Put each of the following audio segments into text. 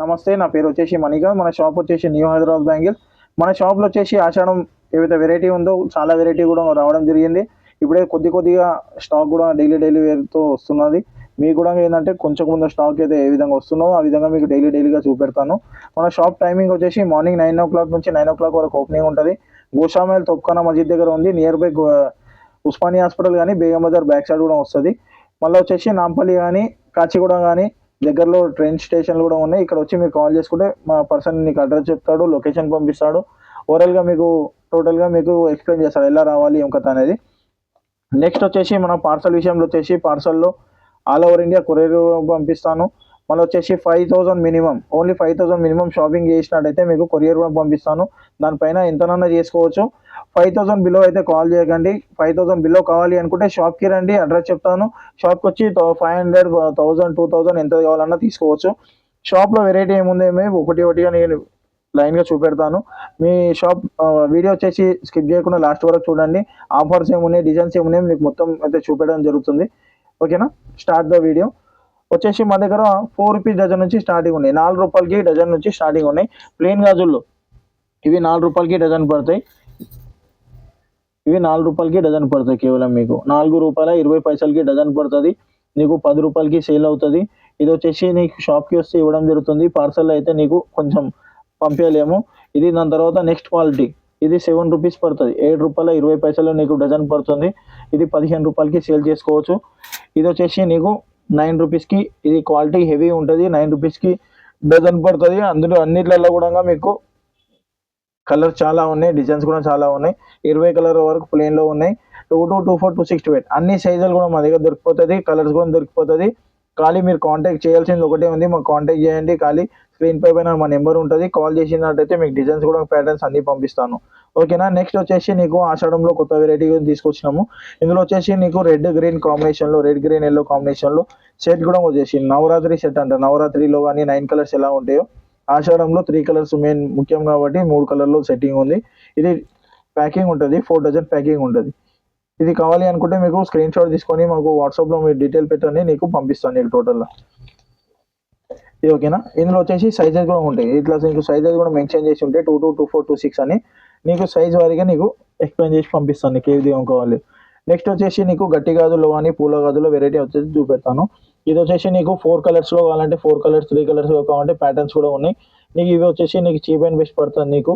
నమస్తే నా పేరు వచ్చేసి మణిగా. మన షాప్ వచ్చేసి న్యూ హైదరాబాద్ బ్యాంగిల్ మన షాప్లో వచ్చేసి ఆషాఢం ఏవైతే వెరైటీ ఉందో చాలా వెరైటీ కూడా రావడం జరిగింది. ఇప్పుడే కొద్ది కొద్దిగా స్టాక్ కూడా డైలీ డైలీ వేర్తో వస్తున్నది. మీకు కూడా ఏంటంటే కొంచెం కొంచెం స్టాక్ అయితే ఏ విధంగా వస్తుందో ఆ విధంగా మీకు డైలీ డైలీగా చూపెడతాను. మన షాప్ టైమింగ్ వచ్చేసి మార్నింగ్ నైన్ ఓ క్లాక్ నుంచి నైన్ ఓ క్లాక్ వరకు ఓపెనింగ్ ఉంటుంది. గోషామైల్ తొప్కానా మస్జిద్ దగ్గర ఉంది. నియర్ బై ఉస్మానియా హాస్పిటల్ కానీ బేగం బజార్ బ్యాక్ సైడ్ కూడా వస్తుంది. మళ్ళీ వచ్చేసి నాంపల్లి కానీ కాచిగూడ కానీ దగ్గరలో ట్రైన్ స్టేషన్లు కూడా ఉన్నాయి. ఇక్కడ వచ్చి మీరు కాల్ చేసుకుంటే మా పర్సన్ నీకు అడ్రస్ చెప్తాడు లొకేషన్ పంపిస్తాడు. ఓవరాల్గా మీకు టోటల్గా మీకు ఎక్స్ప్లెయిన్ చేస్తాడు. ఎలా రావాలి ఏం కథ అనేది. నెక్స్ట్ వచ్చేసి మన పార్సల్ విషయంలో వచ్చేసి పార్సల్లో ఆల్ ఓవర్ ఇండియా కొరియర్ పంపిస్తాను. మళ్ళీ వచ్చేసి five thousand minimum only five thousand minimum shopping చేసినట్టయితే మీకు కొరియర్ కూడా పంపిస్తాను. దానిపైన ఎంతనన్నా చేసుకోవచ్చు. ఫైవ్ థౌసండ్ బిలో అయితే కాల్ చేయకండి. ఫైవ్ థౌసండ్ బిలో కావాలి అనుకుంటే షాప్కి రండి అడ్రస్ చెప్తాను. షాప్కి వచ్చి five hundred thousand two thousand ఎంత కావాలన్నా తీసుకోవచ్చు. షాప్లో వెరైటీ ఏముంది ఏమి? ఒకటి ఒకటిగా నేను లైన్గా చూపెడతాను. మీ షాప్ వీడియో వచ్చేసి స్కిప్ చేయకుండా లాస్ట్ వరకు చూడండి. ఆఫర్స్ ఏమున్నాయి? డిజైన్స్ ఏమున్నాయి? మీకు మొత్తం అయితే చూపెట్టడం జరుగుతుంది. ఓకేనా స్టార్ట్ ద వీడియో వచ్చేసి మా దగ్గర ఫోర్ రూపీస్ డజన్ నుంచి స్టార్టింగ్ ఉన్నాయి. నాలుగు రూపాయలకి డజన్ నుంచి స్టార్టింగ్ ఉన్నాయి. ప్లెయిన్ గాజుల్లో ఇవి నాలుగు రూపాయలకి డజన్ పడతాయి. ఇవి నాలుగు రూపాయలకి డజన్ పడతాయి కేవలం మీకు. నాలుగు రూపాయల ఇరవై పైసలకి డజన్ పడుతుంది. నీకు పది రూపాయలకి సేల్ అవుతుంది. ఇది వచ్చేసి నీకు షాప్కి వస్తే ఇవ్వడం జరుగుతుంది. పార్సల్ అయితే నీకు కొంచెం పంపించలేము ఇది దాని తర్వాత నెక్స్ట్ క్వాలిటీ ఇది సెవెన్ రూపీస్ పడుతుంది. ఏడు రూపాయల ఇరవై పైసలు నీకు డజన్ పడుతుంది. ఇది పదిహేను రూపాయలకి సేల్ చేసుకోవచ్చు. ఇది వచ్చేసి నీకు నైన్ రూపీస్కి ఇది క్వాలిటీ హెవీ ఉంటుంది. నైన్ రూపీస్కి డజన్ పడుతుంది. అందులో అన్నిట్లలో కూడా మీకు కలర్ చాలా ఉన్నాయి. డిజైన్స్ కూడా చాలా ఉన్నాయి. ఇరవై కలర్ వరకు ప్లేన్లో ఉన్నాయి. Two two two four two sixty eight అన్ని సైజులు కూడా మా దగ్గర దొరికిపోతుంది. కలర్స్ కూడా దొరికిపోతుంది. ఖాళీ మీరు కాంటాక్ట్ చేయాల్సింది ఒకటే ఉంది. మాకు కాంటాక్ట్ చేయండి. ఖాళీ స్క్రీన్ పై పైన మా నెంబర్ ఉంటుంది. కాల్ చేసినట్టయితే మీకు డిజైన్స్ కూడా ప్యాటర్న్స్ అన్ని పంపిస్తాను. ఓకేనా నెక్స్ట్ వచ్చేసి నీకు ఆషాఢంలో కొత్త వెరైటీ తీసుకొచ్చినాము. ఇందులో వచ్చేసి నీకు రెడ్ గ్రీన్ కాంబినేషన్లో రెడ్ గ్రీన్ ఎల్లో కాంబినేషన్లో సెట్ కూడా వచ్చేసి నవరాత్రి సెట్ అంట. నవరాత్రిలో కానీ నైన్ కలర్స్ ఎలా ఉంటాయో. ఆషాఢంలో త్రీ కలర్స్ మెయిన్ ముఖ్యం కాబట్టి మూడు కలర్లో సెట్టింగ్ ఉంది. ఇది ప్యాకింగ్ ఉంటుంది. ఫోర్ డజన్ ప్యాకింగ్ ఉంటుంది. ఇది కావాలి అనుకుంటే మీకు స్క్రీన్ షాట్ తీసుకొని మాకు వాట్సాప్లో మీరు డీటెయిల్ పెట్టండి నీకు పంపిస్తాను నీకు టోటల్గా ఇది ఓకేనా? ఇందులో వచ్చేసి సైజెస్ కూడా ఉంటాయి. ఇట్లా నీకు సైజెస్ కూడా మెన్షన్ చేసి ఉంటాయి two two two four two six అని నీకు సైజ్ వారిగా నీకు ఎక్స్ప్లెయిన్ చేసి పంపిస్తాను నీకు ఏది ఏం కావాలి. నెక్స్ట్ వచ్చేసి నీకు గట్టి గాజులో కానీ పూల గాజులో వెరైటీ వచ్చేసి చూపెడతాను. ఇది వచ్చేసి నీకు ఫోర్ కలర్స్లో కావాలంటే ఫోర్ కలర్స్ త్రీ కలర్స్లో కావాలంటే ప్యాటర్న్స్ కూడా ఉన్నాయి. నీకు ఇవి వచ్చేసి నీకు చీప్ అండ్ బెస్ట్ పడుతుంది నీకు.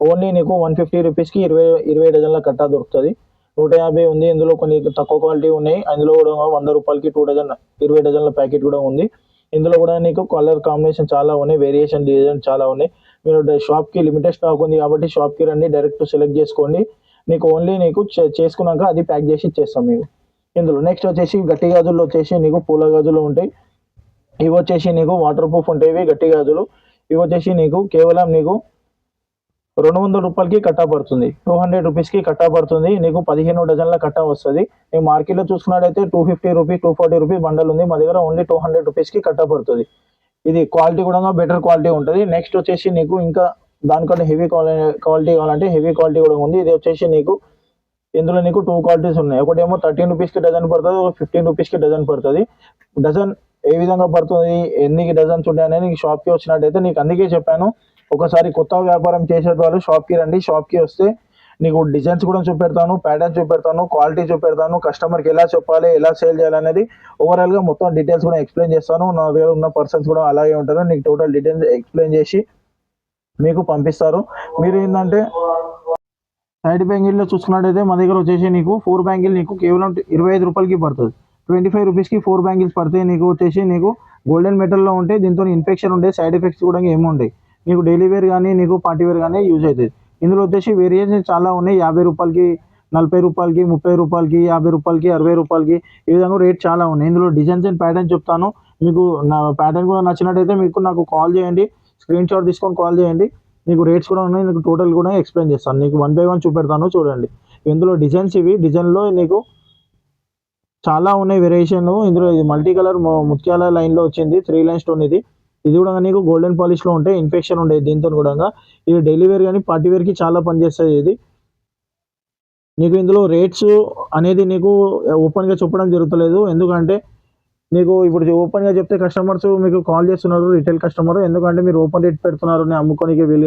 ఓన్లీ నీకు వన్ ఫిఫ్టీ రూపీస్కి ఇరవై ఇరవై డజన్ల కట్టా దొరుకుతుంది. నూట యాభై ఉంది. ఇందులో కొన్ని తక్కువ క్వాలిటీ ఉన్నాయి. అందులో కూడా వంద రూపాయలకి టూ డజన్ ఇరవై డజన్ల ప్యాకెట్ కూడా ఉంది. ఇందులో కూడా నీకు కలర్ కాంబినేషన్ చాలా ఉన్నాయి. వేరియేషన్ డిజైన్ చాలా ఉన్నాయి. మీరు షాప్కి లిమిటెడ్ స్టాక్ ఉంది కాబట్టి షాప్కి రండి. డైరెక్ట్ సెలెక్ట్ చేసుకోండి. నీకు ఓన్లీ నీకు చే- చేసుకున్నాక అది ప్యాక్ చేసి ఇచ్చేస్తాం మీకు ఇందులో నెక్స్ట్ వచ్చేసి గట్టి గాజులు వచ్చేసి నీకు పూల గాజులు ఉంటాయి. ఇవి వచ్చేసి నీకు వాటర్ ప్రూఫ్ ఉంటాయి. గట్టి గాజులు. ఇవి వచ్చేసి నీకు కేవలం నీకు రెండు వందల రూపాయలకి కట్టా పడుతుంది. టూ హండ్రెడ్ రూపీస్కి కట్టా పడుతుంది. నీకు పదిహేను డజన్ల కట్టా వస్తుంది. నీకు మార్కెట్లో చూసుకున్నట్టయితే two fifty rupees two forty rupee bundle ఉంది. మా దగ్గర ఓన్లీ టూ హండ్రెడ్ రూపీస్కి కట్టా పడుతుంది. ఇది క్వాలిటీ కూడా బెటర్ క్వాలిటీ ఉంటుంది. నెక్స్ట్ వచ్చేసి నీకు ఇంకా దానికంటే హెవీ క్వాలిటీ కావాలంటే హెవీ క్వాలిటీ కూడా ఉంది. ఇది వచ్చేసి నీకు ఇందులో నీకు టూ క్వాలిటీస్ ఉన్నాయి. ఒకటేమో థర్టీన్ రూపీస్కి డజన్ పడుతుంది. ఒక ఫిఫ్టీన్ రూపీస్కి డజన్ పడుతుంది. డజన్ ఏ విధంగా పడుతుంది? ఎన్ని డజన్స్ ఉంటాయి అనేది నీకు షాప్కి వచ్చినట్టయితే నీకు అందుకే చెప్పాను. ఒకసారి కొత్త వ్యాపారం చేసే వాళ్ళు షాప్కి రండి షాప్కి వస్తే నీకు డిజైన్స్ కూడా చూపెడతాను ప్యాటర్న్ చూపెడతాను క్వాలిటీ చూపెడతాను కస్టమర్కి ఎలా చెప్పాలి ఎలా సేల్ చేయాలి అనేది ఓవరాల్గా మొత్తం డీటెయిల్స్ కూడా ఎక్స్ప్లెయిన్ చేస్తాను. నా దగ్గర ఉన్న పర్సన్స్ కూడా అలాగే ఉంటారు. నీకు టోటల్ డీటెయిల్స్ ఎక్స్ప్లెయిన్ చేసి మీకు పంపిస్తారు. మీరు ఏంటంటే సైడ్ బ్యాంగిల్లో చూసుకున్నట్టయితే మా దగ్గర వచ్చేసి నీకు ఫోర్ బ్యాంగిల్ నీకు కేవలం ఇరవై ఐదు రూపాయలకి పడుతుంది. ట్వంటీ ఫైవ్ రూపీస్కి ఫోర్ బ్యాంగిల్స్ పడతాయి నీకు వచ్చేసి నీకు గోల్డెన్ మెటల్లో ఉంటే దీంతో ఇన్ఫెక్షన్ ఉండే సైడ్ ఎఫెక్ట్స్ కూడా ఏమి ఉంటాయి నీకు డైలీ వేర్ కానీ నీకు పార్టీ వేర్ కానీ యూజ్ అవుతుంది ఇందులో వచ్చేసి వేరియేషన్ చాలా ఉన్నాయి. యాభై రూపాయలకి నలభై రూపాయలకి ముప్పై రూపాయలకి యాభై రూపాయలకి అరవై రూపాయలకి ఈ విధంగా రేట్ చాలా ఉన్నాయి. ఇందులో డిజైన్స్ అండ్ ప్యాటర్న్ చెప్తాను. మీకు నా ప్యాటర్న్ కూడా నచ్చినట్టయితే మీకు నాకు కాల్ చేయండి. స్క్రీన్ షాట్ తీసుకొని కాల్ చేయండి. నీకు రేట్స్ కూడా ఉన్నాయి. నీకు టోటల్ కూడా ఎక్స్ప్లెయిన్ చేస్తాను. నీకు వన్ బై వన్ చూపెడతాను. చూడండి. ఇందులో డిజైన్స్ ఇవి. డిజైన్లో నీకు చాలా ఉన్నాయి వేరియేషన్ ఇందులో ఇది మల్టీ కలర్ ముత్యాల లైన్లో వచ్చింది. త్రీ లైన్ స్టోన్ ఇది. ఇది కూడా నీకు గోల్డెన్ పాలిష్లో ఉంటే ఇన్ఫెక్షన్ ఉండేది దీంతో కూడా. ఇది డైలీ వేర్ కానీ పార్టీ వేర్కి చాలా పనిచేస్తుంది ఇది. నీకు ఇందులో రేట్స్ అనేది నీకు ఓపెన్గా చెప్పడం జరుగుతలేదు. ఎందుకంటే నీకు ఇప్పుడు ఓపెన్గా చెప్తే కస్టమర్స్ మీకు కాల్ చేస్తున్నారు రిటైల్ కస్టమర్ ఎందుకంటే మీరు ఓపెన్ రేట్ పెడుతున్నారు నేను అమ్ముకోనికి వీలు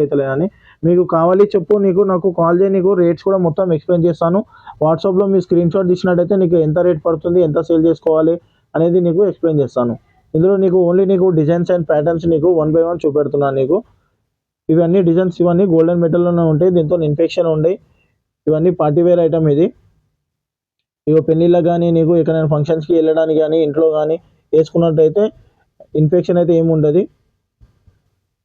మీకు కావాలి చెప్పు నీకు నాకు కాల్ చేయి నీకు రేట్స్ కూడా మొత్తం ఎక్స్ప్లెయిన్ చేస్తాను. వాట్సాప్లో మీ స్క్రీన్ షాట్ తీసినట్టయితే నీకు ఎంత రేట్ పడుతుంది ఎంత సేల్ చేసుకోవాలి అనేది నీకు ఎక్స్ప్లెయిన్ చేస్తాను. ఇందులో నీకు ఓన్లీ నీకు డిజైన్స్ అండ్ ప్యాటర్న్స్ నీకు వన్ బై వన్ చూపెడుతున్నాను నీకు. ఇవన్నీ డిజైన్స్ ఇవన్నీ గోల్డెన్ మెటల్లోనే ఉంటాయి. దీంతో ఇన్ఫెక్షన్ ఉండే. ఇవన్నీ పార్టీ వేర్ ఐటమ్ ఇది. ఇక పెళ్ళిళ్ళకి కానీ నీకు ఎక్కడైనా ఫంక్షన్స్కి వెళ్ళడానికి కానీ ఇంట్లో కానీ వేసుకున్నట్టయితే ఇన్ఫెక్షన్ అయితే ఏముండదు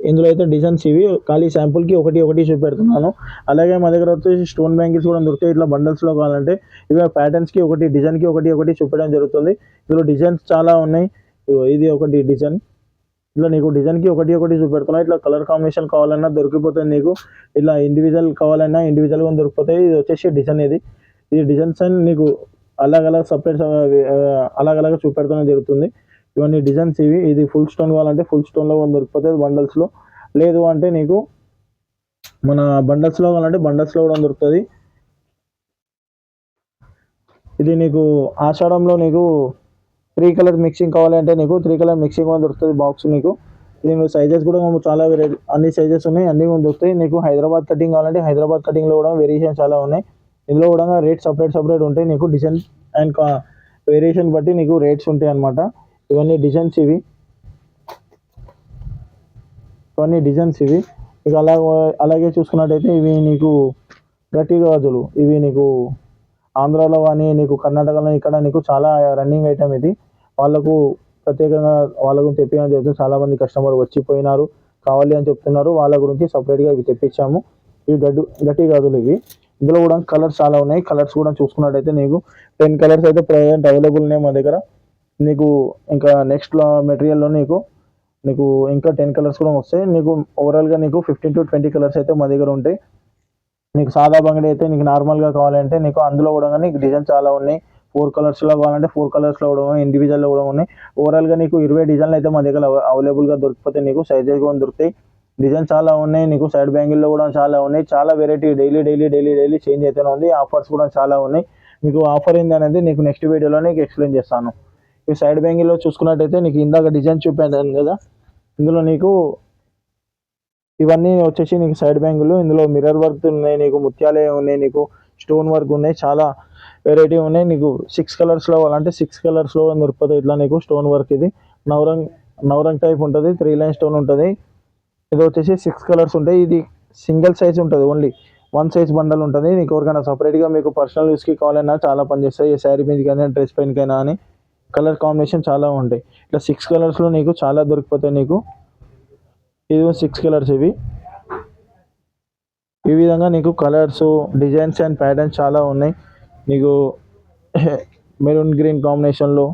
ఇందులో అయితే డిజైన్స్ ఇవి. ఖాళీ శాంపుల్కి ఒకటి ఒకటి చూపెడుతున్నాను. అలాగే మా దగ్గర వచ్చేసి స్టోన్ బ్యాంగిల్స్ కూడా దొరుకుతాయి. ఇట్లా బండల్స్లో కావాలంటే. ఇవి ప్యాటర్న్స్కి ఒకటి డిజైన్కి ఒకటి ఒకటి చూపెట్టడం జరుగుతుంది. ఇందులో డిజైన్స్ చాలా ఉన్నాయి. ఇది ఒకటి డిజైన్. ఇట్లా నీకు డిజైన్కి ఒకటి ఒకటి చూపెడుతున్నా. ఇట్లా కలర్ కాంబినేషన్ కావాలన్నా దొరికిపోతుంది నీకు. ఇట్లా ఇండివిజువల్ కావాలన్నా ఇండివిజువల్గా దొరికిపోతాయి. ఇది వచ్చేసి డిజైన్ ఇది. ఈ డిజైన్స్ అని నీకు అలాగ అలాగ సపరేట్ అలాగ అలాగ చూపెడతానే జరుగుతుంది. ఇవన్నీ డిజైన్స్ ఇవి. ఇది ఫుల్ స్టోన్ కావాలంటే ఫుల్ స్టోన్లో దొరికిపోతుంది బండల్స్లో లేదు అంటే నీకు మన బండల్స్లో కావాలంటే బండల్స్లో కూడా దొరుకుతుంది. ఇది నీకు ఆషాఢంలో నీకు త్రీ కలర్ మిక్సింగ్ కావాలంటే నీకు త్రీ కలర్ మిక్సింగ్ కూడా దొరుకుతుంది బాక్స్ నీకు దీని సైజెస్ కూడా చాలా వెరైటీ అన్ని సైజెస్ ఉన్నాయి అన్ని కూడా దొరుకుతాయి. నీకు హైదరాబాద్ కటింగ్ కావాలంటే హైదరాబాద్ కటింగ్లో కూడా వేరియేషన్ చాలా ఉన్నాయి. ఇందులో కూడా రేట్ సపరేట్ సపరేట్ ఉంటాయి. నీకు డిజైన్ అండ్ వేరియేషన్ బట్టి నీకు రేట్స్ ఉంటాయి అన్నమాట. ఇవన్నీ డిజైన్స్ ఇవి. ఇవన్నీ డిజైన్స్ ఇవి. ఇక అలా అలాగే చూసుకున్నట్టయితే ఇవి నీకు గట్టి గాజులు. ఇవి నీకు ఆంధ్రాలో కానీ నీకు కర్ణాటకలో ఇక్కడ నీకు చాలా రన్నింగ్ ఐటమ్ ఇది. వాళ్ళకు ప్రత్యేకంగా వాళ్ళ గురించి తెప్పించడం జరుగుతుంది చాలామంది కస్టమర్ వచ్చిపోయినారు. కావాలి అని చెప్తున్నారు. వాళ్ళ గురించి సపరేట్గా ఇవి తెప్పించాము. ఇవి గడ్డు గట్టి గదులు ఇవి. ఇందులో కూడా కలర్స్ చాలా ఉన్నాయి. కలర్స్ కూడా చూసుకున్నట్టయితే నీకు టెన్ కలర్స్ అయితే ప్రజెంట్ అవైలబుల్ ఉన్నాయి మా దగ్గర. నీకు ఇంకా నెక్స్ట్ మెటీరియల్లో నీకు నీకు ఇంకా టెన్ కలర్స్ కూడా వస్తాయి. నీకు ఓవరాల్గా నీకు ఫిఫ్టీన్ టు ట్వంటీ కలర్స్ అయితే మా దగ్గర ఉంటాయి. నీకు సాదా బంగడి అయితే నీకు నార్మల్గా కావాలంటే నీకు అందులో కూడా నీకు డిజైన్ చాలా ఉన్నాయి. ఫోర్ కలర్స్లో కావాలంటే ఫోర్ కలర్స్లో కూడా ఉన్నాయి ఇండివిజువల్లో కూడా ఉన్నాయి. ఓవరాల్గా నీకు ఇరవై డిజైన్లు అయితే మా దగ్గర అవైలబుల్గా దొరికిపోతే నీకు సైజెస్ కూడా దొరుకుతాయి. డిజైన్ చాలా ఉన్నాయి నీకు సైడ్ బ్యాంగిల్లో కూడా చాలా ఉన్నాయి. చాలా variety daily daily daily daily change అయితేనే ఉంది. ఆఫర్స్ కూడా చాలా ఉన్నాయి. మీకు ఆఫర్ ఏంది అనేది నీకు నెక్స్ట్ వీడియోలో నీకు ఎక్స్ప్లెయిన్ చేస్తాను. ఈ సైడ్ బ్యాంగిల్లో చూసుకున్నట్టయితే నీకు ఇందాక డిజైన్ చూపాను కదా ఇందులో నీకు ఇవన్నీ వచ్చేసి నీకు సైడ్ బ్యాంగులు ఇందులో మిర్రర్ వర్క్ ఉన్నాయి నీకు ముత్యాలే ఉన్నాయి నీకు స్టోన్ వర్క్ ఉన్నాయి చాలా వెరైటీ ఉన్నాయి. నీకు సిక్స్ కలర్స్లో కావాలంటే సిక్స్ కలర్స్లో దొరుకుతుంది ఇట్లా నీకు స్టోన్ వర్క్ ఇది. నవరంగ్ నవరంగ్ టైప్ ఉంటుంది త్రీ లైన్ స్టోన్ ఉంటుంది. ఇది వచ్చేసి సిక్స్ కలర్స్ ఉంటాయి. ఇది సింగిల్ సైజ్ ఉంటుంది ఓన్లీ వన్ సైజ్ బండల్ ఉంటుంది. నీకు ఎవరికైనా సపరేట్గా మీకు పర్సనల్ యూస్కి కావాలన్నా చాలా పనిచేస్తాయి ఈ శారీ మీదకైనా డ్రెస్ పైనకైనా అని కలర్ కాంబినేషన్ చాలా ఉంటాయి. ఇట్లా సిక్స్ కలర్స్లో నీకు చాలా దొరికిపోతాయి నీకు. ఇది సిక్స్ కలర్స్ ఇవి. ఈ విధంగా నీకు కలర్స్ డిజైన్స్ అండ్ ప్యాటర్న్స్ చాలా ఉన్నాయి. నీకు మెరూన్ గ్రీన్ కాంబినేషన్లో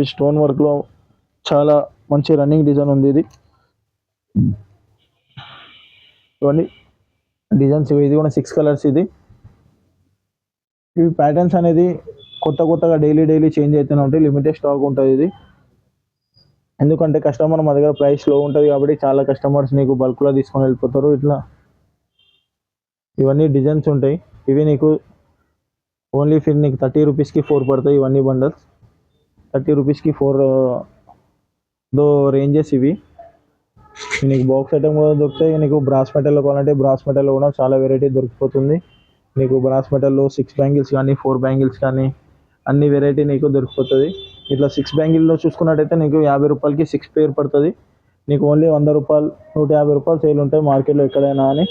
ఈ స్టోన్ వర్క్లో చాలా మంచి రన్నింగ్ డిజైన్ ఉంది ఇది. ఇవన్నీ డిజైన్స్ ఇవి. ఇది కూడా సిక్స్ కలర్స్ ఇది. ఇవి ప్యాటర్న్స్ అనేది కొత్త కొత్తగా డైలీ డైలీ చేంజ్ అవుతూనే ఉంటాయి. లిమిటెడ్ స్టాక్ ఉంటుంది ఇది. ఎందుకంటే కస్టమర్ మా దగ్గర ప్రైస్లో ఉంటుంది కాబట్టి చాలా కస్టమర్స్ నీకు బల్క్లో తీసుకొని వెళ్ళిపోతారు ఇట్లా. ఇవన్నీ డిజైన్స్ ఉంటాయి. ఇవి నీకు ఓన్లీ ఫిర్ నీకు థర్టీ రూపీస్కి ఫోర్ పడతాయి ఇవన్నీ బండల్స్ థర్టీ రూపీస్కి ఫోర్ దో రేంజెస్ ఇవి. నీకు బాక్స్ ఐటమ్ కూడా దొరుకుతాయి. నీకు బ్రాస్ మెటల్లో కావాలంటే బ్రాస్ మెటల్లో కూడా చాలా వెరైటీ దొరికిపోతుంది. నీకు బ్రాస్ మెటల్లో సిక్స్ బ్యాంగిల్స్ కానీ ఫోర్ బ్యాంగిల్స్ కానీ అన్ని వెరైటీ నీకు దొరికిపోతుంది. ఇట్లా సిక్స్ బ్యాంగిల్లో చూసుకున్నట్టయితే నీకు యాభై రూపాయలకి సిక్స్ పేర్ పడుతుంది. నీకు ఓన్లీ వంద రూపాయలు నూట యాభై రూపాయలు సేల్ ఉంటాయి మార్కెట్లో ఎక్కడైనా అని.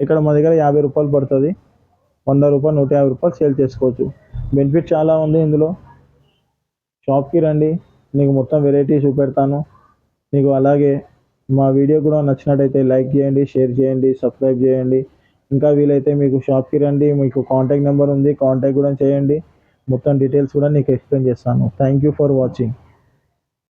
ఇక్కడ మా దగ్గర యాభై రూపాయలు పడుతుంది. వంద రూపాయలు నూట యాభై రూపాయలు సేల్ చేసుకోవచ్చు. బెనిఫిట్ చాలా ఉంది ఇందులో. షాప్కి రండి. నీకు మొత్తం వెరైటీ చూపెడతాను. నీకు అలాగే మా వీడియో కూడా నచ్చినట్టయితే లైక్ చేయండి షేర్ చేయండి సబ్స్క్రైబ్ చేయండి. ఇంకా వీలైతే మీకు షాప్కి రండి. మీకు కాంటాక్ట్ నెంబర్ ఉంది. కాంటాక్ట్ కూడా చేయండి. మొత్తం డీటెయిల్స్ కూడా నీకు ఎక్స్ప్లెయిన్ చేస్తాను. Thank you for watching